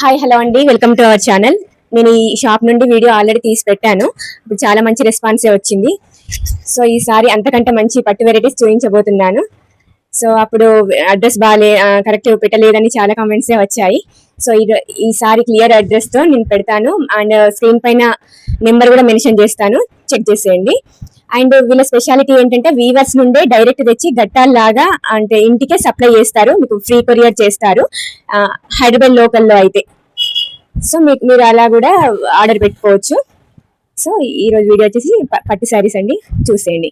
Hi hello అండి. Welcome to our channel నేను ఈ షాప్ నుండి వీడియో ఆల్రెడీ తీసి పెట్టాను. ఇప్పుడు చాలా మంచి రెస్పాన్సే వచ్చింది. సో ఈసారి అంతకంటే మంచి పట్టు వెరైటీస్ చూపించబోతున్నాను. సో అప్పుడు అడ్రస్ బాగాలే కరెక్ట్ పెట్టలేదని చాలా కామెంట్సే వచ్చాయి. సో ఇది ఈసారి క్లియర్ అడ్రస్తో నేను పెడతాను. అండ్ స్క్రీన్ పైన నెంబర్ కూడా మెన్షన్ చేస్తాను. చెక్ చేసేయండి. అండ్ వీళ్ళ స్పెషాలిటీ ఏంటంటే వీవర్స్ నుండే డైరెక్ట్ తెచ్చి గట్టాల్లాగా అంటే ఇంటికే సప్లై చేస్తారు మీకు ఫ్రీ కొరియర్ చేస్తారు. హైదరాబాద్ లోకల్లో అయితే. సో మీకు మీరు అలా కూడా ఆర్డర్ పెట్టుకోవచ్చు. సో ఈరోజు వీడియో వచ్చేసి ప- పట్టు శారీస్ అండి. చూసేయండి.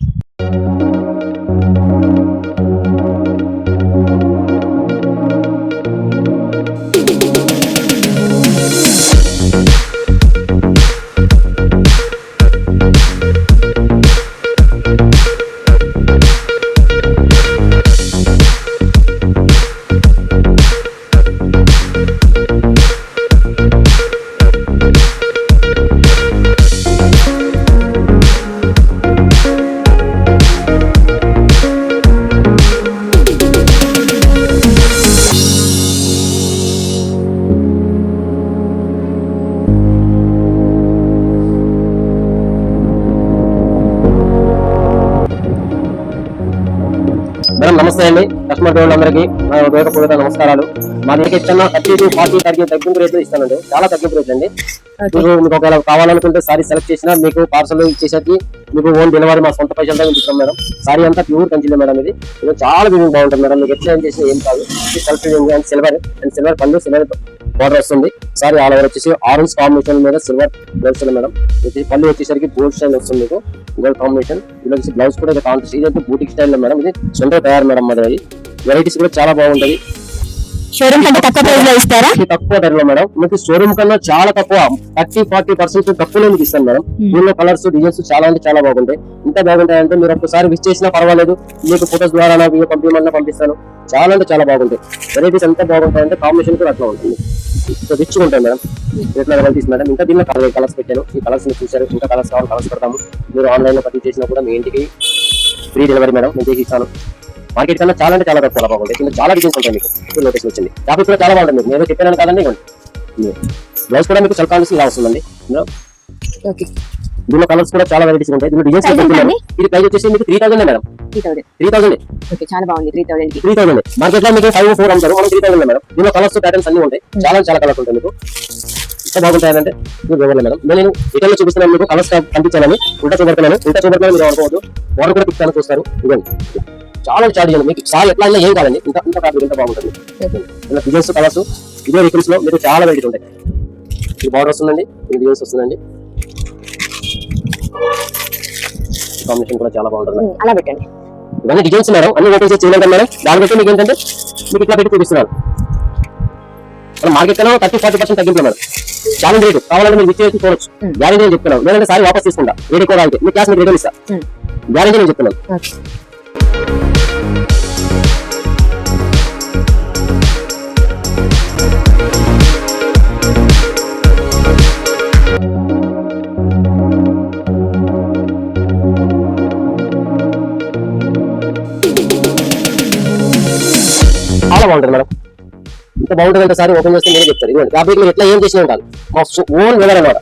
నమస్తే అండి. కస్టమర్ వాళ్ళందరికీ నా హృదయపూర్వక నమస్కారాలు. మా దగ్గర ఇస్తున్న థర్టీ టు ఫార్టీ తగ్గి తగ్గింపు రేట్లు ఇస్తానండి. చాలా తగ్గింపు రేట్లు అండి. మీరు మీకు ఒకవేళ కావాలనుకుంటే సారీ సెలెక్ట్ చేసినా మీకు పార్సల్ ఇచ్చేసరికి మీకు ఓన్ డెలివరీ మా సొంత పైసలతో ఇస్తాం మేడం. సారీ అంతా ప్యూర్ కంచిలే మేడం ఇది. ఇది చాలా బిజినెస్ బాగుంటుంది మేడం. మీకు ఎట్లా ఏం చేసినా ఏం కాదు. Self and silver and silver pallu silver border వస్తుంది. సారీ ఆల్ ఓవర్ వచ్చేసి ఆరెంజ్ కాంబినేషన్ మీద సిల్వర్ బ్లౌజ్ మేడం. ఇది పళ్ళు వచ్చేసరికి గోల్డ్ స్టైల్ వస్తుంది మీకు. గోల్డ్ కాంబినేషన్ ఇది వచ్చి బ్లౌజ్ కూడా ఇది కాంట్రాస్ట్ బూటిక్ స్టైల్లో మేడం. ఇది సొంత తయారు మేడం మరి వెరైటీస్ కూడా చాలా బాగుంటుంది షోరూమ్ కంటే తక్కువ ప్రైస్లో ఇస్తారా? తక్కువ ధరలో మేడం. మీకు షోరూమ్ కన్నా చాలా తక్కువ థర్టీ ఫార్టీ పర్సెంట్ తక్కువలో మీకు ఇస్తాను మేడం. దీనిలో కలర్స్ డిజైన్స్ చాలా అంటే చాలా బాగుంటాయి. ఇంత బాగుంటాయి అంటే మీరు ఒకసారి విచ్ చేసినా పర్వాలేదు. మీకు ఫోటోస్ ద్వారా నాకు పంపించమన్నా పంపిస్తాను. చాలా అంటే చాలా బాగుంటాయి. వెరైటీస్ ఎంత బాగుంటాయి అంటే కాంబినేషన్ కూడా అట్లా ఉంటుంది. ఇంకా రిచ్ ఉంటాయి మేడం. ఎట్లా వెరైటీస్ మేడం? ఇంకా దీనిలో కలర్ కలర్స్ పెట్టాను. ఈ కలర్స్ని చూసారు ఇంకా కలర్స్ కావాలి కలర్స్ పెడతాము. మీరు ఆన్లైన్లో పర్చేస్ చేసినా కూడా మీ ఇంటికి ఫ్రీ డెలివరీ మేడం. నేను చేసి ఇస్తాను. మార్కెట్ కన్నా చాలా అంటే చాలా చాలా బాగుంటాయి దీనిలో చాలా డిజైన్స్ ఉంటాయి మీకు. ఇప్పుడు లొకేషన్ వచ్చింది ఫ్యాబ్రిక్ కూడా చాలా బాగుంటుంది. మీకు నేను చెప్పాను కాదండి బ్లౌజ్ కూడా మీకు సెల్ కాల్స్ ఇలా వస్తుందండి. దీనిలో కలర్స్ కూడా చాలా వెరైటీస్ ఉంటాయి. దీనిలో డిజైన్స్? ఇది ప్రైస్ వచ్చేసి మీకు three thousand madam. Three thousand చాలా బాగుంది. త్రీ థౌసండ్ త్రీ థౌసండ్ మార్కెట్లో మీకు ఫైవ్ ఫోర్ అమ్ముతారు మనం త్రీ థౌసండ్ మేడం. దీనిలో కలర్స్ ప్యాటర్న్స్ అన్ని ఉంటాయి. చాలా చాలా కలర్స్ ఉంటాయి మీకు. ఎంత బాగుంటాయంటే మీకు ఇవ్వాలి మేడం. నేను రిటర్న్లో చూపిస్తున్నాను మీకు కలర్స్ కనిపించాలని ఉల్టా చూపెడుతున్నాను ఉల్టా చూపెడుతున్నాను మీరు అనుకోవద్దు. వాటర్ కూడా పిక్తాను చూస్తారు. ఇవ్వండి చాలా చార్జ్ చేయండి. మీకు చాలా ఎట్లా అయినా ఏం కాదండి. ఇంత ఇంత ఫ్యాబ్రిక్ ఇంత బాగుంటుంది. ఇలా డిజైన్స్ కలర్స్ ఇదే రిఫరెన్స్లో మీకు చాలా వెరైటీస్ ఉంటాయి. ఈ బార్డర్ వస్తుందండి ఈ డిజైన్స్ వస్తుందండి. కాంబినేషన్ కూడా చాలా బాగుంటుంది. అలా పెట్టండి. ఇవన్నీ డిజైన్స్ మేడం. అన్ని ఓపెన్ చేసి చేయలేం కదా మేడం. దాన్ని బట్టి మీకు ఏంటంటే మీకు ఇట్లా పెట్టి చూపిస్తున్నాను మన మార్కెట్ కన్నా థర్టీ ఫార్టీ పర్సెంట్ తగ్గింపు మేడం చాలా రేటు కావాలంటే మీరు విచ్చేసి చూడొచ్చు Hmm. గ్యారెంటీ నేను చెప్తున్నాను లేదంటే సారీ వాపస్ తీసుకుంటా. వేరే కూడా అయితే మీ క్లాస్ మీకు రిటర్న్ ఇస్తా. Hmm. గ్యారెంటీ నేను చెప్తున్నాను చాలా బాగుంటుంది మేడం. ఇంత బాగుంటుంది అంటే సారీ ఓపెన్ చేస్తే మీరే చెప్తారు. ఇదిగోండి ఫ్యాబ్రిక్ మీరు ఎట్లా ఏం చేసినా ఉంటారు మా ఓన్ వెదర్ అనమాట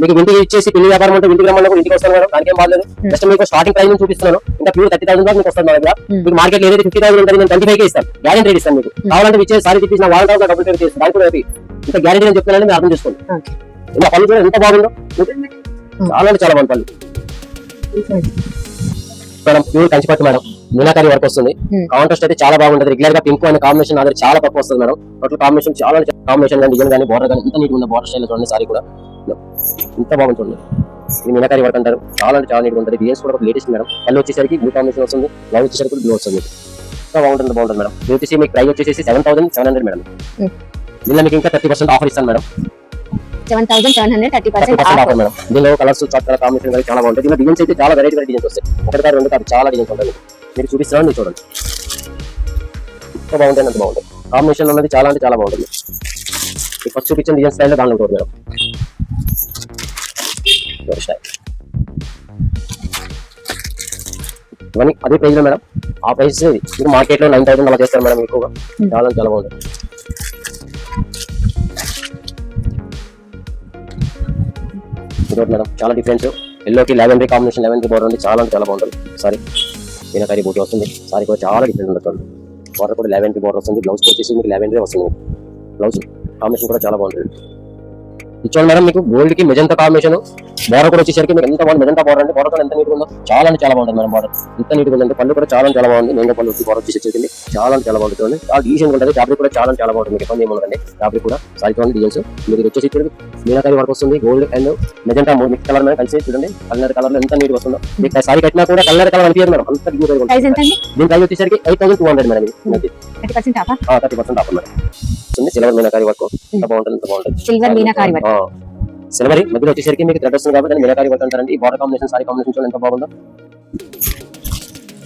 మీకు ఇంటికి ఇచ్చేసి పిల్లి వ్యాపారం అంటే ఇంటికి రమ్మన్నా ఇంటికి వస్తాను మేడం దానికేం బాగాలేదు. జస్ట్ మీకు స్టార్టింగ్ ప్రైస్ నుంచి చూపిస్తున్నాను. ఇంకా ప్యూర్ థర్టీ థౌసండ్ మీకు వస్తుంది మేడం. మీకు మార్కెట్ ఏదైతే ఫిఫ్టీ థౌసండ్ ఉంటుంది నేను ట్వంటీ ఫైవ్ ఇస్తాను. గ్యారెంటీ రేట్ ఇస్తాను మీకు. కావాలంటే ఇచ్చే సారీ తెప్పించిన వాళ్ళ తర్వాత డబుల్ పేరు చేస్తాను. దానికి కూడా ఇంత గ్యారెంటీ నేను చెప్తున్నాను మీరు అర్థం చేసుకోండి. ఇలా పళ్ళు కూడా ఎంత బాగుందో. చాలా అంటే చాలా బాగుంది పళ్ళు మేడం ప్యూర్ కంచిపట్టు మేడం. మీనాకారి వర్క్ వస్తుంది. Hmm. కాంట్రాస్ట్ అయితే చాలా బాగుంటుంది. రెగ్యులర్గా పింక్ అనే కాంబినేషన్ నా దగ్గర చాలా తక్కువ వస్తుంది మేడం. టోటల్ కాంబినేషన్ చాలా కాంబినేషన్ కానీ డిజైన్ కానీ బోర్డర్ కానీ ఇంత నీట్ ఉంది బోర్డర్ స్టైల్ చూడండి సారీ కూడా. ఇంత బాగుంటుంది ఇది మీనాకారి వర్క్ అంటారు. చాలా అంటే చాలా నీట్ ఉంటుంది. డిజైన్స్ కూడా లేటెస్ట్ మేడం. పళ్ళు వచ్చేసరికి బ్లూ కాంబినేషన్ వస్తుంది. బ్లౌజ్ వచ్చేసరికి బ్లూ వస్తుంది. ఇంకా బాగుంటుంది బాగుంటుంది మేడం. వచ్చేసి మీకు ప్రైస్ వచ్చేసి seven thousand seven hundred madam. Hmm. దీనిలో మీకు ఇంకా థర్టీ పర్సెంట్ ఆఫర్ ఇస్తాను madam. Seven thousand seven hundred thirty thirty percent percent offer madam. దీనిలో కలర్స్ కాంబినేషన్ కానీ చాలా బాగుంటుంది దీనిలో డిజైన్స్ అయితే చాలా వెరైటీ వెరైటీ డిజైన్స్ వస్తాయి. ఒకటి కాదు రెండు కాదు చాలా డిజైన్స్ ఉంటాయి. మీకు. మీరు చూపిస్తున్నాను మీరు చూడండి. ఎంత బాగుంటుంది అంత బాగుంటుంది కాంబినేషన్ ఉన్నది చాలా అంటే చాలా బాగుంటుంది. మీకు ఫస్ట్ చూపించిన డిజైన్ స్టైల్ దానిలో ఉంటుంది మేడం. ఇవన్నీ అదే లో మేడం. ఆ ప్రైస్ ఇది. మీరు మార్కెట్లో నైన్ థౌసండ్ అలా చేస్తారు మేడం ఎక్కువగా. చాలా అంటే చాలా బాగుంటుంది ఇంకోటి మేడం. చాలా డిఫరెన్స్ ఎల్లోకి లెవెన్ కాంబినేషన్ లెవెన్ బోర్డర్ ఉంది. చాలా అంటే చాలా బాగుంటుంది. సారీ మీనాకారి బూటీ వస్తుంది. సారీ కూడా చాలా డిఫరెంట్ ఉంటుంది బోర్డర్ కూడా లెవెన్ బోర్డర్ వస్తుంది. బ్లౌజ్ వచ్చేసి మీకు లెవెన్ వస్తుంది. బ్లౌజ్ కాంబినేషన్ కూడా చాలా బాగుంటుంది. ఇచ్చాను మేడం మీకు గోల్డ్కి మెజంతా కాంబినేషన్ బోర్డర్ కూడా వచ్చేసరికి మీకు ఎంత బాగుంది? మెజంతా బోర్డర్ అంటే బోర్డర్ కూడా ఎంత నీట్ ఉందో చాలా అంటే చాలా బాగుంటుంది మేడం బోర్డర్ ఎంత నీట్ ఉందంటే పళ్ళు కూడా చాలా చాలా బాగుంది. నేను పళ్ళు వచ్చి బోర్డర్ వచ్చేసింది చాలా అంటే చాలా బాగుంటుంది. చాలా డీసెంట్ ఉంటుంది. ఫ్యాబ్రిక్ కూడా చాలా చాలా బాగుంటుంది. మీకు ఇబ్బంది ఏముందండి ఫ్యాబ్రిక్ కూడా సారీ చూడండి డిజైన్స్ ఇది వచ్చేసి చూడండి. మీనాకారి వర్క్ వస్తుంది. గోల్డ్ అండ్ మెజంతా మూడు మిక్స్ కలర్ మీద కలిసి చూడండి. కలర్ కలర్ ఎంత నీట్ వస్తుందో. మీకు సారీ కట్టినా కూడా కలర్ కలర్ అనిపించదు మేడం. అంత దీని ప్రైస్ వచ్చేసరికి eight thousand two hundred madam ఇది. Thirty percent ఆఫా offer madam. Silver meenakari work ఎంత బాగుంటుంది ఎంత బాగుంటుంది. సిల్వర్ మీనాకారి వర్క్ సిల్వర్ మధ్యలో వచ్చేసరికి మీకు థ్రెడ్ వస్తుంది కాబట్టి మీనాకారి వర్క్ అంటారండి ఈ బార్డర్ కాంబినేషన్ సారీ కాంబినేషన్ చూడండి ఎంత బాగుందో.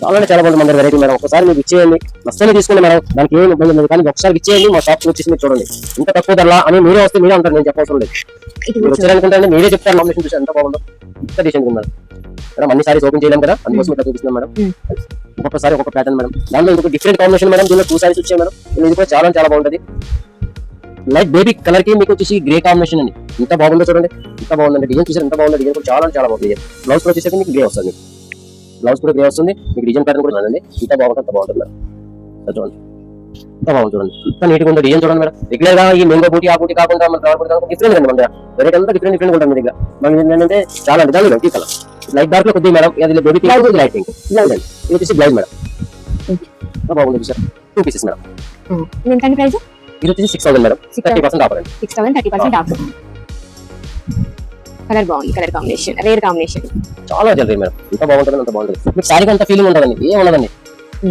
చాలా చాలా బాగుంది మన వెరైటీ మేడం ఒకసారి మీకు ఇచ్చేయండి. నష్టమే తీసుకోండి మేడం దానికి ఏం ఇబ్బంది లేదు కానీ ఒకసారి ఇచ్చేయండి మా షాప్ వచ్చేసి మీరు చూడండి. ఇంత తక్కువ ధరలా అని మీరే వస్తే మీరే అంటారు నేను చెప్పవసరం లేదు. మీరు వచ్చారనుకుంటే మీరే చెప్తారు కాంబినేషన్ చూసి ఎంత బాగుందో. ఇంత డిసెంట్ మేడం మేడం అన్ని సారీస్ ఓపెన్ చేయలేం కదా? అందుకోసం ఇట్లా చూపిస్తున్నాం మేడం. ఒక్కొక్కసారి ఒక్కొక్క ప్యాటర్న్ మేడం దాంట్లో ఇంకొక డిఫరెంట్ కాంబినేషన్ మేడం దీనిలో టూ సారీస్ వచ్చాయి మేడం ఇది కూడా చాలా చాలా బాగుంటది. లైట్ బేబీ కలర్కి మీకు వచ్చేసి గ్రే కాంబినేషన్ అండి. ఎంత బాగుందో చూడండి. ఎంత బాగుందండి. డిజైన్ చూసారు ఎంత బాగుందో డిజైన్ కూడా చాలా చాలా బాగుంది. బ్లౌజ్ కూడా వచ్చేసరికి మీకు గ్రే వస్తుంది. బ్లౌజ్ కూడా గ్రే వస్తుంది. మీకు డిజైన్ ప్యాటర్న్ కూడా ఉందండి ఇంత బాగుంటుంది అంత బాగుంటుంది చూడండి. ఎంత బాగుంది చూడండి. ఇంత నీట్గా ఉందో డిజైన్ చూడండి మేడం. రెగ్యులర్గా ఈ మెంగో బూటీ ఆ బూటీ కాకుండా మన ఫ్లవర్ బూటీ డిఫరెంట్ అండి మన వెరైటీ అంతా డిఫరెంట్ డిఫరెంట్ ఉంటుంది మీ దగ్గర. మనకి ఏంటంటే చాలా విధాలు ఈ కలర్ లైట్ డార్క్లో కొద్దిగా మేడం అది బేబీ పింక్ లైట్ పింక్ ఇది వచ్చేసి బ్లౌజ్ మేడం. బాగుంది సార్ టూ పీసెస్ మేడం. ఎంత అండి ప్రైస్ ఇది వచ్చేసి six thousand madam thirty percent offer six thousand thirty percent off colour బాగుంది కలర్ కాంబినేషన్ రేర్ కాంబినేషన్ చాలా జల్దీ మేడం. ఎంత బాగుంటుంది అంత బాగుంటుంది. మీకు సారీ అంత ఫీలింగ్ ఉంటుందండి ఏం ఉండదండి Hmm.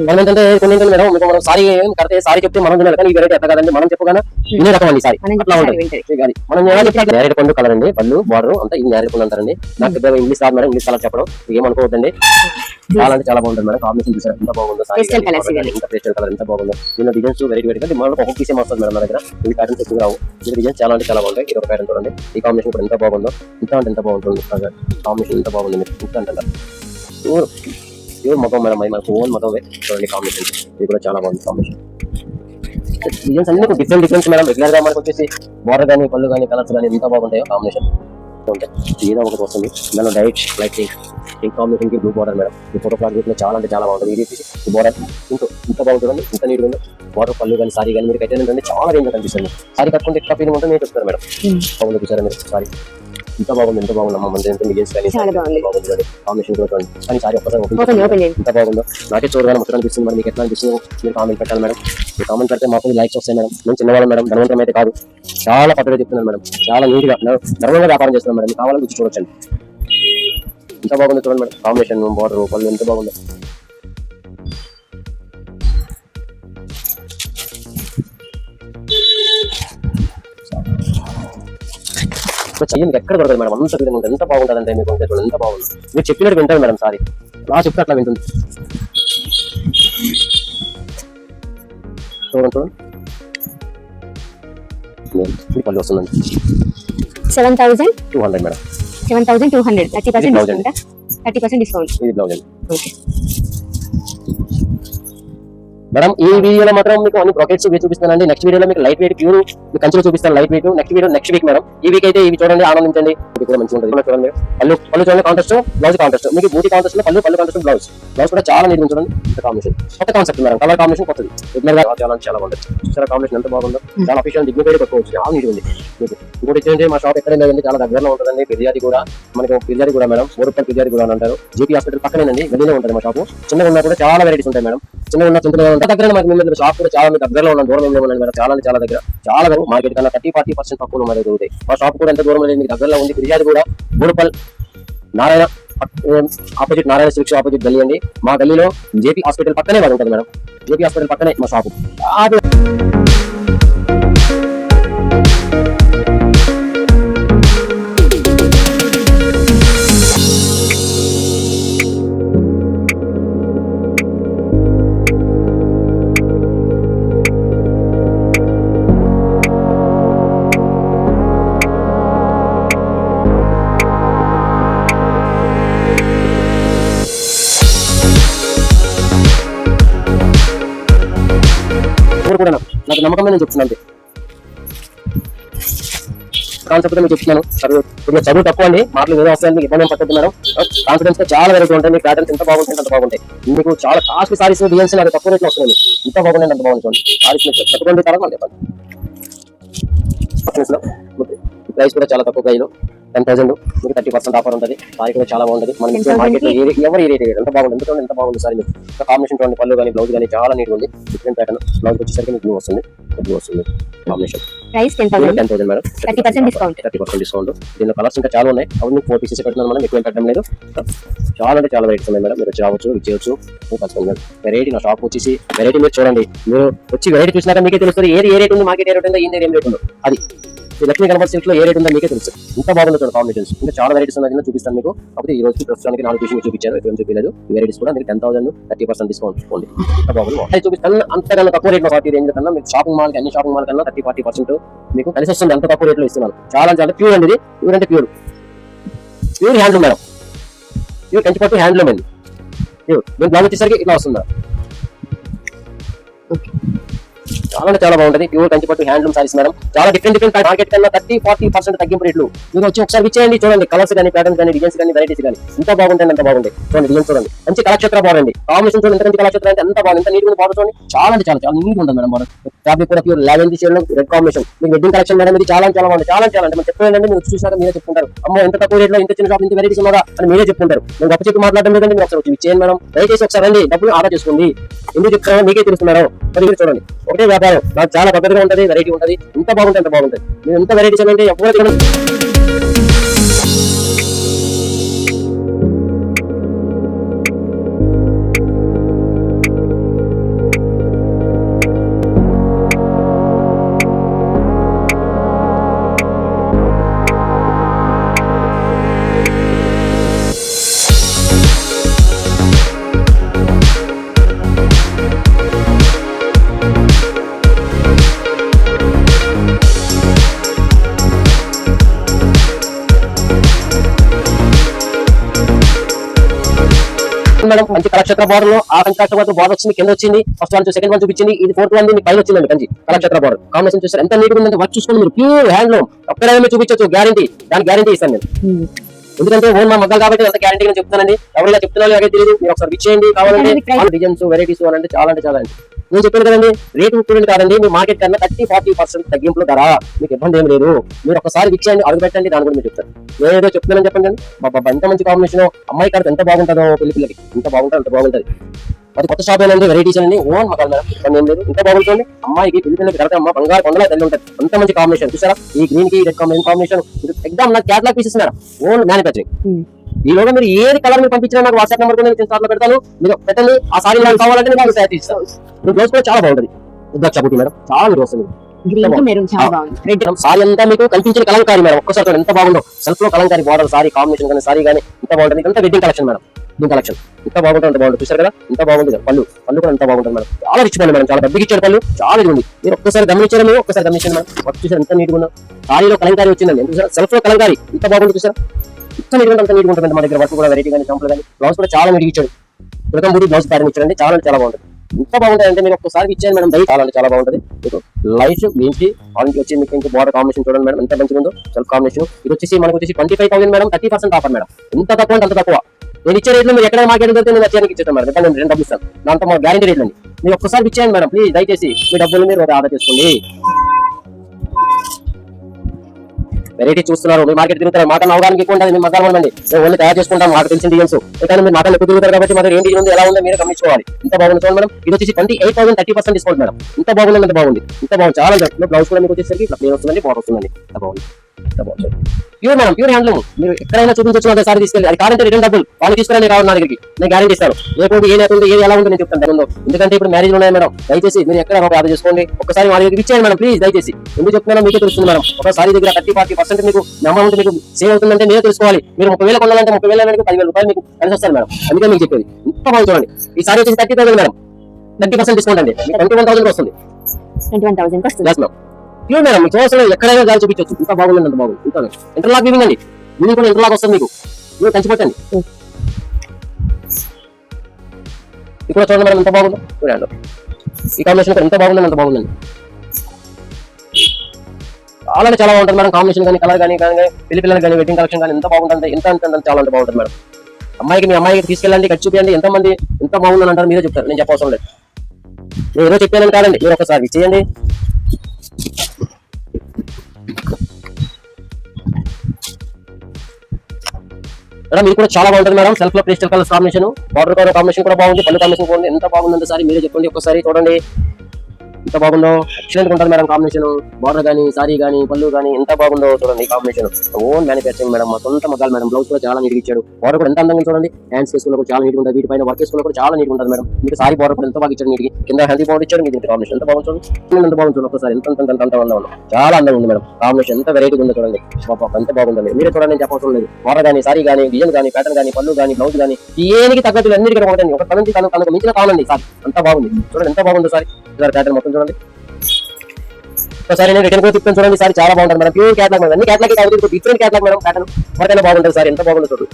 మనం ఏంటంటే కొన్ని ఏంటంటే మేడం. మీకు మనం సారీ కడితే సారీ చెప్తే మనం తినాలి. కానీ ఈ వెరైటీ ఎట్లా కదండి. మనం చెప్పగానే ఇదే రకం అండి సారీ. అట్లా ఉంటుంది. అది. మనం ఎలా చెప్తే నేరేడు పండు కలర్ అండి. పళ్ళు బార్డర్ అంతా ఇది నేరేడు పండు అంటారండి. నాకు పెద్దగా ఇంగ్లీష్ రాదు మేడం. ఇంగ్లీష్ కలర్ చెప్పడం. ఏమనుకోవద్దండి చాలా అంటే చాలా బాగుంటుంది మేడం. కాంబినేషన్ చూసారు? ఎంత బాగుందో సారీ. ఎంత పేస్టల్ కలర్ ఎంత బాగుందో. దీనిలో డిజైన్స్ వెరైటీ వెరైటీ మనం ఒక్కొక్క పీసే వస్తుంది మేడం మన దగ్గర. ఈ ప్యాటర్న్స్ ఎక్కువ రావు ఈ డిజైన్స్ చాలా అంటే చాలా బాగుంటాయి. ఇది ఒక ప్యాటర్న్ చూడండి. ఈ కాంబినేషన్ కూడా ఎంత బాగుందో. ఇంత అంటే ఎంత బాగుంటుంది. కాంబినేషన్ ఎంత బాగుంది మీకు? ఇంత అంటే మగం మేడం అది మనకు ఓన్ మగం చూడండి కాంబినేషన్ ఇది కూడా చాలా బాగుంది కాంబినేషన్ డిజైన్స్ అన్ని డిఫరెంట్ డిఫరెంట్ మేడం రెగ్యులర్గా మనకు వచ్చేసి బోర్డర్ కానీ పళ్ళు కానీ కలర్స్ కానీ ఎంత బాగుంటాయో కాంబినేషన్ ఉంటాయి. ఏదో ఒకటి వస్తుంది. దానిలో డైట్ లైట్ పింక్ కాంబినేషన్కి బ్లూ బోర్డర్ మేడం ఈ ఫోటో ఫ్లాట్లో చాలా అంటే చాలా బాగుంటుంది. ఇది. ఈ బోర్డర్ ఇంకో ఇంత బాగుంటుంది ఇంత నీట్ ఉంది. బోర్డర్ పళ్ళు కానీ సారీ కానీ మీరు కట్టిన చాలా రేంజ్ కనిపిస్తుంది. సారీ కట్టుకుంటే ఎట్లా ఫీలింగ్ ఉంటుంది నేను చెప్తాను మేడం బాగుంది చూసారా మీరు? సారీ ఇంత బాగుంది ఎంత బాగుంది. అమ్మ మన ఎంత కానీ చాలా బాగుంది. బాగుంది కాంబినేషన్ కూడా చూడండి కానీ సారీ ఒక్కసారి open ఓపెన్ చేసి ఓపెన్ చేయండి. ఎంత బాగుందో. నాకే చూడగానే మొత్తం అనిపిస్తుంది మరి మీకు ఎట్లా అనిపిస్తుందో మీరు కామెంట్ పెట్టాలి మేడం. మీరు కామెంట్ పెడితే మాకు లైక్స్ వస్తాయి మేడం. మేము చిన్నవాళ్ళం మేడం ధనవంతం అయితే కాదు. చాలా పద్ధతిగా చెప్తున్నాను మేడం. చాలా నీట్గా ధర్మంగా వ్యాపారం చేస్తున్నాం మేడం. కావాలని చూడొచ్చండి. ఎంత బాగుందో చూడండి మేడం. కాంబినేషన్ బార్డర్ పళ్ళు ఎంత బాగుందో. ఇప్పుడు చెయ్యి మీకు ఎక్కడ దొరకదు మేడం? అంత ఫీలింగ్ ఉంటుంది ఎంత బాగుంటుంది అంటే మీకు ఉంటే చూడండి ఎంత బాగుంది. మీరు చెప్పినట్టు వింటారు మేడం సారీ. అలా చెప్తే అట్లా వింటుంది. చూడండి చూడండి. ఇది పళ్ళు వస్తుందండి. Seven thousand? Two hundred madam. Seven thousand two hundred. Thirty percent thirty percent discount. ఇది బ్లౌజ్ అండి. ఓకే. మేడం ఈ వీడియోలో మాత్రం మీకు అన్ని బ్రాకెట్స్ ఇవి చూపిస్తానండి. నెక్స్ట్ వీడియోలో మీకు లైట్ వెయిట్ ప్యూర్ మీకు కంచెలు చూపిస్తాను light weight next video next week madam. ఈ వీక్ అయితే ఇవి చూడండి ఆనందించండి. ఇది కూడా మంచిగా ఉంటుంది. చూడండి. పళ్ళు పళ్ళు చూడండి కాంటెస్ట్ బ్లౌజ్ కాంటెస్ట్ మీకు బూటీ కాంటెస్ట్లో పళ్ళు పళ్ళు కాంటెస్ట్ బ్లౌజ్ బ్లౌజ్ కూడా చాలా నీట్ చూడండి కాంబినేషన్ కొత్త కాన్సెప్ట్ మేడం. కలర్ కాంబినేషన్ కొత్తది. రెగ్యులర్గా చాలా చాలా బాగుంటుంది. చాలా కాంబినేషన్ ఎంత బాగుందో? చాలా అఫీషియల్ డిగ్నిఫైడ్ పెట్టుకోవచ్చు చాలా నీట్ ఉంది. మీకు ఇంకోటి ఏంటంటే మా షాప్ ఎక్కడ లేదండి చాలా దగ్గరలో ఉంటుందండి ఫిర్యాది కూడా మనకి ఫిర్యాది కూడా మేడం మూడు రూపాయలు ఫిర్యాది కూడా అని అంటారు. జీపీ హాస్పిటల్ పక్కనేనండి గదిలో ఉంటుంది మా షాపు చిన్నగా ఉన్నా కూడా చాలా వెరైటీస్ ఉంటాయి మేడం. చిన్నగా ఉన్న చింతలో దగ్గర మాకు మేము షాప్ కూడా చాలా దగ్గరలో ఉన్న దూరం ఏమి మేడం చాలా చాలా దగ్గర. చాలా దగ్గర మార్కెట్ కన్నా థర్టీ ఫార్టీ పర్సెంట్ తక్కువ మరి దొరుకుతాయి మా షాప్ కూడా ఎంత దూరం లేదు మీకు దగ్గరలో ఉంది ఫిర్యాది కూడా బోరుపల్ నారాయణ ఆపోజిట్ నారాయణ శిక్ష ఆపోజిట్ గల్లీ అండి. మా గల్లీలో జేపీ హాస్పిటల్ పక్కనే వాళ్ళు ఉంటుంది మేడం. జేపీ హాస్పిటల్ పక్కనే మా షాపు నమ్మకం నేను చెప్తున్నాను అంతే కాన్సెప్ట్ మీకు చెప్తున్నాను. చదువు కొద్దిగా చదువు తక్కువ అండి. మాటలు ఏదో వస్తాయని మీకు ఇబ్బంది పట్టద్దు మేడం. కాన్ఫిడెన్స్గా చాలా వెరైటీ ఉంటాయి. మీకు ప్యాటర్న్స్ ఎంత బాగుంటుంది అంత బాగుంటాయి. మీకు చాలా కాస్ట్ సారీస్ డిజైన్స్ అది తక్కువ రేట్లో వస్తున్నాయి. ఇంత బాగుంటుంది అంత బాగుంటుంది సారీస్ మీకు చెప్పండి తర్వాత మళ్ళీ చెప్పండి ప్రైస్ కూడా చాలా తక్కువ ప్రైస్ టెన్ థౌసండ్ మీకు థర్టీ పర్సెంట్ ఆఫర్ ఉంటుంది. సారీ కూడా చాలా బాగుంటుంది. మన 10,000 మార్కెట్ ఎవరు ఏ రేట్ ఎంత బాగుంది? ఎంత ఎంత బాగుంది సారీ మీకు? కాంబినేషన్ చూడండి పళ్ళు కానీ బ్లౌజ్ కానీ చాలా నీట్ ఉంది. డిఫరెంట్ ప్యాటర్న్ బ్లౌజ్ వచ్చేసరికి మీకు బ్లూ వస్తుంది. బ్లూ వస్తుంది. Combination price ten thousand madam 30% discount. Thirty percent discount దీనిలో కలర్స్ ఇంకా చాలా ఉన్నాయి. అవి మీకు ఫోర్ పీసెస్ పెడుతున్నాను మనం ఎక్కువ పెట్టడం లేదు. చాలా అంటే చాలా వెరైటీస్ ఉన్నాయి మేడం మీరు వచ్చి రావచ్చు ఇచ్చేయచ్చు వెరైటీ నా షాప్ వచ్చేసి వెరైటీ మీరు చూడండి. మీరు వచ్చి వెరైటీ చూసినాక మీకే తెలుస్తుంది. ఏది ఏ రేట్ ఉంది మార్కెట్ ఏ రేట్ ఉందో ఈ ఏం రేట్ ఉందో. అది. ఈ లక్ష్మీ కనపర్ సిల్క్లో ఏ రేట్ ఉందో మీకే తెలుసు. ఇంత బాగుంది చూడండి కాంబినేషన్స్ ఇంకా చాలా వెరైటీస్ ఉన్నాయి చూపిస్తాను మీకు. కాబట్టి ఈ రోజు ప్రస్తుతానికి నాలుగు పీసులు చూపించారు ఎక్కువ చూపించలేదు. ఈ వెరైటీస్ కూడా మీకు ten thousand thirty percent discount తీసుకోండి. బాగుంది. అది చూపిస్తాను అంతకన్నా తక్కువ రేట్ ఫార్టీ రేంజ్ కన్నా మీకు షాపింగ్ మాల్ అన్ని షాపింగ్ మాల్ కన్నా థర్టీ ఫార్టీ పర్సెంట్ మీకు కలిసి వస్తుంది. అంత తక్కువ రేట్లో ఇస్తున్నాను. చాలా చాలా ప్యూర్ అండి ఇది. ప్యూర్ అంటే pure pure handloom madam. Pure కంచిపట్టు హ్యాండ్లూమ్ అండి. ప్యూర్ మేము బ్లౌజ్ వచ్చేసరికి ఇట్లా వస్తుందా? ఓకే చాలా చాలా బాగుంటుంది. ప్యూర్ కంచిపట్టు హ్యాండ్లూమ్ సారీస్ మేడం చాలా డిఫరెంట్ డిఫరెంట్ మార్కెట్ కన్నా థర్టీ ఫార్టీ పర్సెంట్ తగ్గింపు రేట్లు. మీరు వచ్చి ఒకసారి విచ్చేయండి చూడండి. కలర్స్ కానీ ప్యాటర్న్స్ కానీ డిజైన్స్ కానీ వెరైటీస్ కానీ. ఎంత బాగుంటుంది అంత బాగుంది చూడండి డిజైన్ చూడండి. మంచి కళాక్షేత్ర బాగుంది కాంబినేషన్ చూడండి ఎంత మంచి కళాక్షేత్ర అంటే ఎంత బాగుంది. ఎంత నీట్గా బాగుంది చూడండి. చాలా అంటే చాలా చాలా నీట్ ఉంటుంది మేడం బాగుంది ఫ్యాబ్రిక్ కూడా pure eleven shade red combination మీకు వెడ్డింగ్ కలెక్షన్ మేడం ఇది చాలా చాలా బాగుంది. చాలా చాలా అంటే మనం చెప్పండి మీరు చూసాక మీరే చెప్పుకుంటారు అమ్మో ఎంత తక్కువ రేట్లో ఇంత చిన్న షాప్ ఇంత వెరైటీస్ ఉన్నదా అని మీరే చెప్పుకుంటారు నేను గొప్ప చెప్పి మాట్లాడడం లేదండి. మీరు ఒకసారి వచ్చి ఇచ్చేయండి మేడం దయచేసి ఒకసారి రండి. డబ్బులు ఆర్డర్ చేసుకోండి. ఎందుకు చెప్తారో మీకే తెలుస్తున్నారు. మరి మీరు చూడండి. ఒకటే వ్యాపారం నాకు చాలా పద్ధతిగా ఉంటుంది వెరైటీ ఉంటుంది. ఎంత బాగుంటుంది ఎంత బాగుంటుంది. మీరు ఎంత వెరైటీస్ అంటే ఎవరు మేడం మంచి కళాక్షేత్ర బార్డర్లో ఆ కళాక్షేత్ర బార్డర్ బార్డర్ వచ్చింది కింద వచ్చింది ఫస్ట్ వన్ సెకండ్ వన్ చూపించింది ఇది ఫోర్త్ వన్ మీకు పైన వచ్చిందండి కంచి కళాక్షేత్ర బార్డర్ కాంబినేషన్ చూసారు? ఎంత నీట్ ఉందంటే వర్క్ చూసుకొని మీరు ప్యూర్ హ్యాండ్లో ఒక్కడైనా చూపించవచ్చు గ్యారంటీ దాని గ్యారంటీ ఇస్తాను నేను. ఎందుకంటే ఓన్ మా మగ్గాలు కాబట్టి అంత గ్యారంటీ చెప్తానండి ఎవరైనా చెప్తున్నారో ఎవరికి తెలియదు మీరు ఒకసారి ఇచ్చేయండి కావాలంటే. డిజైన్స్ వెరైటీస్ అంటే చాలా అంటే చాలా అండి. నేను చెప్పాను కదండి రేటు ముఖ్యం కాదండి మీ మార్కెట్ కన్నా థర్టీ ఫార్టీ పర్సెంట్ తగ్గింపులు ధర మీకు ఇబ్బంది ఏం లేదు. మీరు ఒకసారి ఇచ్చేయండి అడుగు పెట్టండి దాని గురించి చెప్తాను. నేను ఏదో చెప్తున్నానని చెప్పండి బాబా ఎంత మంచి కాంబినేషన్ అమ్మాయి కాదు ఎంత బాగుంటుందో పెళ్ళి పిల్లకి ఎంత బాగుంటుంది అంత బాగుంటుంది. అది కొత్త షాప్ ఏంటంటే వెరైటీస్ అండి ఓన్ మకాలు మేడం ఇబ్బంది ఏం లేదు. ఇంత బాగుంటుంది అమ్మాయికి పెళ్ళి పిల్లలకి కరెక్ట్ అమ్మ బంగారు కొండలా తల్లి ఉంటుంది. అంత మంచి కాంబినేషన్ చూసారా? ఈ గ్రీన్కి రెడ్ కాంబినేషన్ కాంబినేషన్ ఎగ్జామ్ నాకు catalogue pieces madam own manufacturing ఈలోగా మీరు ఏది కలర్ మీరు పంపించినా నాకు వాట్సాప్ నెంబర్ కూడా నేను లో పెడతాను. మీరు పెట్టండి. ఆ సారీ నాకు కావాలంటే నేను మీకు తయారు ఇస్తాను మీ బ్లౌజ్ కూడా చాలా బాగుంటుంది. బుట్టి మేడం చాలా నీట్ వస్తుంది. సారీ అంతా మీకు కనిపించిన కలంకారీ మేడం. ఒక్కసారి ఎంత బాగుందో. సెల్ఫ్లో కలంకారీ బార్డర్ సారీ కాంబినేషన్ కానీ సారీ కానీ ఎంత బాగుంటుంది. ఇదంతా wedding collection madam. Wedding collection ఎంత బాగుంటుంది అంత బాగుంటుంది. చూసారు కదా? ఎంత బాగుంది పళ్ళు. పళ్ళు కూడా ఎంత బాగుంటుంది మేడం. చాలా రిచ్ పళ్ళు మేడం. చాలా ఇచ్చాడు పళ్ళు. చాలా ఇది ఉంది. మీరు ఒక్కసారి గమనించారు మీరు? ఒక్కసారి గమనించండి మేడం. వర్క్ చూసారు ఎంత నీట్ ఉందో. సారీలో కలంకారీ వచ్చిందండి. చూసారా సెల్ఫ్లో కలంకారీ. ఎంత బాగుంది చూసారా ఎంత నీట్ అంత నీట్ ఉంటుంది మా దగ్గర వర్క్ కూడా వెరైటీ కానీ కంపెనీ కానీ బ్లౌజ్ కూడా చాలా నీట్ ఇచ్చాడు. ఉడకం బూడి బ్లౌజ్ ప్యాటర్న్ ఇచ్చారండి చాలా చాలా బాగుంటుంది. ఎంత బాగుంటుంది అంటే మీరు ఒక్కసారి ఇచ్చాను మేడం దయ చాలా అంటే చాలా బాగుంటుంది. మీకు లైట్ మించి ఆరెంజ్ వచ్చి మీకు ఇంకా బార్డర్ కాంబినేషన్ చూడండి మేడం ఎంత మంచిగా ఉందో సెల్ఫ్ కాంబినేషన్ ఇది వచ్చేసి మనకు వచ్చేసి twenty five thousand madam thirty percent offer madam. ఎంత తక్కువ అంటే అంత తక్కువ. నేను ఇచ్చే రేట్లు మీరు ఎక్కడ మార్కెట్ దొరికితే నేను వచ్చేయడానికి ఇచ్చేస్తాను మేడం. రిటర్న్ రెండు డబ్బులు ఇస్తాను. దాంతో మా గ్యారంటీ రేట్లు అండి మీరు ఒక్కసారి ఇచ్చేయండి మేడం ప్లీజ్ దయచేసి మీ డబ్బులు మీరు ఆర్డర్ చేసుకోండి. వెరైటీ చూస్తున్నారు. మీ మార్కెట్ తిరుగుతారు మాటలు అవగాహన ఎక్కువ ఉంటుంది. మేము మగ్గాలు ఉండండి. మేము ఓన్లీ తయారు చేసుకుంటాం. మాకు తెలిసిన డిజైన్స్ కానీ మీరు మాటలు ఎక్కువ తిరుగుతారు కాబట్టి మాకు ఏం డిజైన్ ఉంది. ఎలా ఉందో మీరు గమనించుకోవాలి ఇంత బాగుంది చూడండి మేడం. ఇది వచ్చేసి twenty eight thousand thirty percent discount madam. ఇంత బాగుంది ఇంత బాగుంది. ఇంత బాగుంది. చాలా బాగుంది బ్లౌజ్ కూడా మీకు వచ్చేసరికి ఇట్లా ప్లేన్ వస్తుందండి. బాగా బాగుంది ఇంత బాగుంది. ప్యూర్ మేడం ప్యూర్ హ్యాండ్లూమ్ మీరు ఎక్కడైనా చూపించవచ్చు అదే సారి తీసుకెళ్ళి అది కావాలంటే రిటర్న్ డబ్బులు. వాళ్ళు తీసుకురాని కావాలి నా దగ్గరికి. నేను గ్యారెంటీ ఇస్తాను. లేకపోతే ఏ లేకుండా ఏది ఎలా నేను చెప్తాను ముందు ఎందుకంటే ఇప్పుడు మ్యారేజ్ ఉన్నాయి మేడం దయచేసి మీరు ఎక్కడ ఒక ఆర్డర్ చేసుకోండి. ఒకసారి మా దగ్గరికి ఇచ్చేయండి మేడం ప్లీజ్ దయచేసి. ఎందుకు చెప్తున్నానో మీకే తెలుస్తుంది మేడం ఒకసారి దగ్గర థర్టీ ఫార్టీ పర్సెంట్ మీకు అమౌంట్ మీకు సేవ్ అవుతుందంటే మీరే తెలుసుకోవాలి. మీరు ముప్పై వేల కొనాలంటే ముప్పై వేల వెనక పదివేల రూపాయలు మీకు కలిసి వస్తారు మేడం అందుకే మీకు చెప్పేది. ఇంత బాగుంది చూడండి. ఈ సారీ వచ్చేసి thirty thousand madam thirty percent discount అండి. ట్వంటీ వన్ థౌసండ్ వస్తుంది. ట్వంటీ వన్ థౌసండ్ వస్తుంది మేడం ప్యూర్ మేడం చూసిన ఎక్కడైనా గాలి చూపించవచ్చు. ఇంకా బాగుంది అంత బాగుంది. ఇంకా ఇంటర్లాక్ వీవింగ్ అండి? వీవింగ్ కూడా ఇంటర్లాక్ వస్తుంది మీకు? మీరు కంచిపట్టండి ఇక్కడ చూడండి మేడం ఎంత బాగుందో. చూడండి ఈ కాంబినేషన్ ఎంత బాగుందని అంత బాగుందండి. చాలా చాలా బాగుంటుంది మేడం కాంబినేషన్ కానీ కలర్ కానీ కానీ పెళ్ళి పిల్లలు కానీ వెడ్డింగ్ కలెక్షన్ కానీ ఎంత బాగుంటుంది ఎంత అంటే అంత చాలా అంటే బాగుంటుంది మేడం. అమ్మాయికి మీ అమ్మాయికి తీసుకెళ్ళండి ఖర్చు చూపించండి ఎంత మంది ఎంత బాగుందని అంటారు మీరే చెప్తారు. నేను చెప్పవసరం లేదు. నేను ఏదో చెప్పానని కాదండి మీరు ఒకసారి చేయండి. మేడం ఇది కూడా చాలా బాగుంటుంది మేడం. సెల్ఫ్లో pastel colour combination border colour combination కూడా బాగుంది పళ్ళు కాంబినేషన్ ఎంత బాగుందంటే సార్ మీరే చెప్పండి. ఒకసారి చూడండి. ఎంత బాగుందో ఎక్సలెంట్ ఉంటుంది మేడం కాంబినేషన్ బార్డర్ కానీ సారీ కానీ పళ్ళు కానీ ఎంత బాగుందో చూడండి కాంబినేషన్ ఓన్ మ్యానుఫ్యాక్చరింగ్ మేడం మా సొంత మగ్గాలు మేడం బ్లౌజ్ కూడా చాలా నీట్ ఇచ్చాడు బార్డర్ కూడా ఎంత అందంగా చూడండి. హ్యాండ్స్ వేసుకున్న కూడా చాలా నీట్ ఉంటుంది వీటిపైన వర్క్ వేసుకున్న కూడా చాలా నీట్ ఉంటుంది మేడం. మీకు సారీ బార్డర్ కూడా ఎంత బాగా ఇచ్చాడు నీటికి కింద హెల్తీ బాగుంది ఇచ్చాడు మీకు కాంబినేషన్ ఎంత బాగుంది చూడండి. ఎంత బాగుంది చూడండి ఒకసారి. ఎంత అంత అంత అందంగా చాలా అందంగా ఉంది మేడం. కాంబినేషన్ ఎంత వెరైటీ ఉందో చూడండి. పాప ఎంత బాగుందండి మీరే చూడండి నేను చెప్పవసరం లేదు. బార్డర్ కానీ సారీ కానీ డిజైన్ కానీ ప్యాటర్న్ కానీ పళ్ళు కానీ బ్లౌజ్ కానీ ఏనికి తగ్గట్టు అన్నిటికీ కూడా ఒకటండి. ఒక తనకి తనకు తనకు మించిన కావాలండి సార్. అంత బాగుంది. చూడండి ఎంత బాగుందో సార్. ప్యాటర్న్ మొత్తం చూడండి. ఒకసారి నేను రిటర్న్ కూడా తిప్పాను చూడండి సార్ చాలా బాగుంటుంది మేడం. Pure catalogue madam. అన్ని క్యాట్లాగ్ కాబట్టి డిఫరెంట్ క్యాట్లాగ్ మేడం. ప్యాటర్న్ ఎవరికైనా బాగుంటుంది సార్ ఎంత బాగుందో చూడు.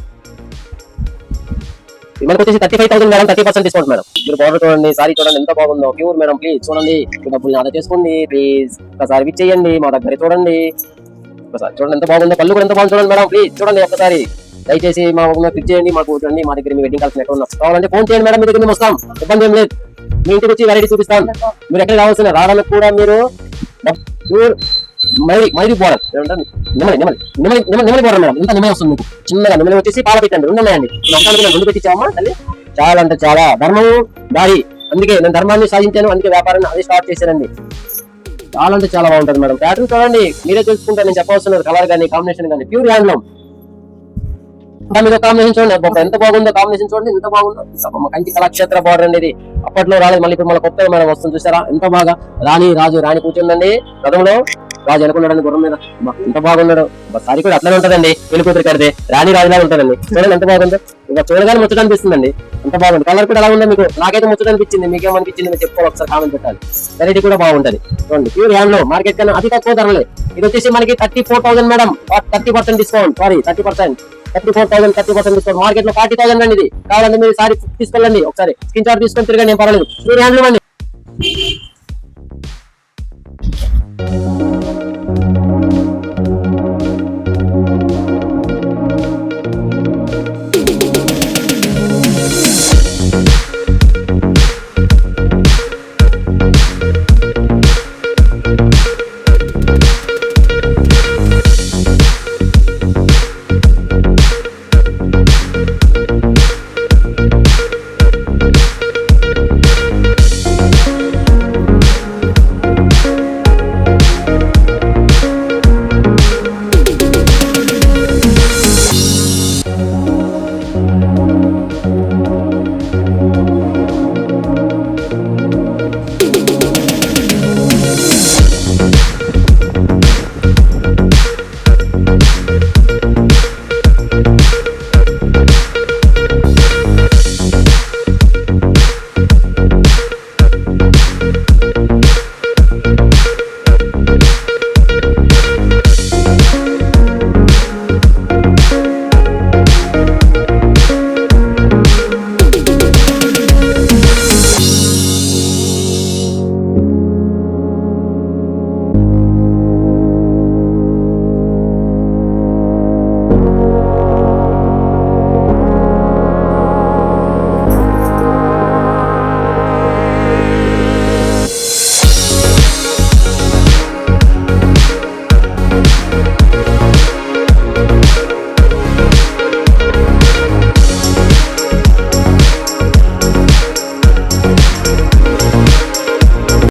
మనకు వచ్చేసి thirty five thousand madam thirty percent discount madam. మీరు బార్డర్ చూడండి సారీ చూడండి ఎంత బాగుందో. ప్యూర్ మేడం ప్లీజ్ చూడండి. మీ డబ్బులు ఆదా చేసుకోండి ప్లీజ్ ఒకసారి విచ్ చేయండి మా దగ్గర చూడండి. ఒకసారి చూడండి ఎంత బాగుందో. పళ్ళు కూడా ఎంత బాగుంది చూడండి మేడం ప్లీజ్ చూడండి ఒకసారి దయచేసి మా క్లిక్ చేయండి మాకు చూడండి మా దగ్గర మీ వెడ్డింగ్ కాల్సిన ఎక్కడ ఉన్నాం కావాలంటే ఫోన్ చేయండి మేడం మీ దగ్గర మేము వస్తాం. ఇబ్బంది ఏం లేదు. మీ ఇంటికి వచ్చి వెరైటీ చూపిస్తాం. మీరు ఎక్కడ రావాల్సిన రావడానికి కూడా మీరు ప్యూర్ మైది మైది బోర్డర్ ఏమంటారు? నిమ్మలి నిమ్మలి నిమ్మలి నిమ్మలి నిమ్మలి బోర్డర్ మేడం. ఇంత నిమ్మలి వస్తుంది మీకు. చిన్నగా నిమ్మలి వచ్చేసి పాల పెట్టండి. రెండు ఉన్నాయండి. ఒకసారి రెండు పెట్టించామా తల్లి? చాలా అంటే చాలా ధర్మము దారి. అందుకే నేను ధర్మాన్ని సాధించాను అందుకే వ్యాపారాన్ని అది స్టార్ట్ చేశానండి. చాలా అంటే చాలా బాగుంటుంది మేడం. ప్యాటర్న్ చూడండి. మీరే తెలుసుకుంటారు నేను చెప్పవలసిన కలర్ కానీ కాంబినేషన్ కానీ ప్యూర్ హ్యాండ్లూమ్. దాని మీద కాంబినేషన్ చూడండి. అబ్బబ్బా, ఎంత బాగుందో కాంబినేషన్ చూడండి. ఎంత బాగుందో. అబ్బా, కంచి కళాక్షేత్ర బార్డర్ అనేది అప్పట్లో రాలేదు. మళ్ళీ ఇప్పుడు మళ్ళీ కొత్తగా మనం వస్తుంది. చూసారా? ఎంత బాగా రాణి రాజు రాణి కూర్చుందండి గతంలో రాజు అనుకున్నాడని గుర్రం మీద. ఎంత బాగున్నాడు. సారి కూడా అట్లనే ఉంటదండి. పెళ్ళి కూతురు కడితే రాణి రాజులా ఉంటదండి. చూడండి ఎంత బాగుందో. ఇంకా చూడగానే ముచ్చట అనిపిస్తుందండి. ఎంత బాగుంది. కలర్ కూడా ఎలా ఉందో మీకు? నాకైతే ముచ్చట అనిపించింది. మీకేమనిపించింది మీరు చెప్పుకోవాలి ఒకసారి కామెంట్ పెట్టాలి. వెరైటీ కూడా బాగుంటది. చూడండి ప్యూర్ హ్యాండ్లో మార్కెట్ కన్నా అతి తక్కువ ధరలే. ఇది వచ్చేసి మనకి thirty four thousand madam thirty percent discount sari thirty percent thirty four thousand thirty percent తీసుకోండి మార్కెట్లో ఫార్టీ థౌసండ్ అండి ఇది. కావాలంటే మీరు సారీ తీసుకెళ్ళండి. ఒకసారి స్క్రీన్ షాట్ తీసుకొని తిరగండి ఏం పర్వాలేదు. మీరు హ్యాండ్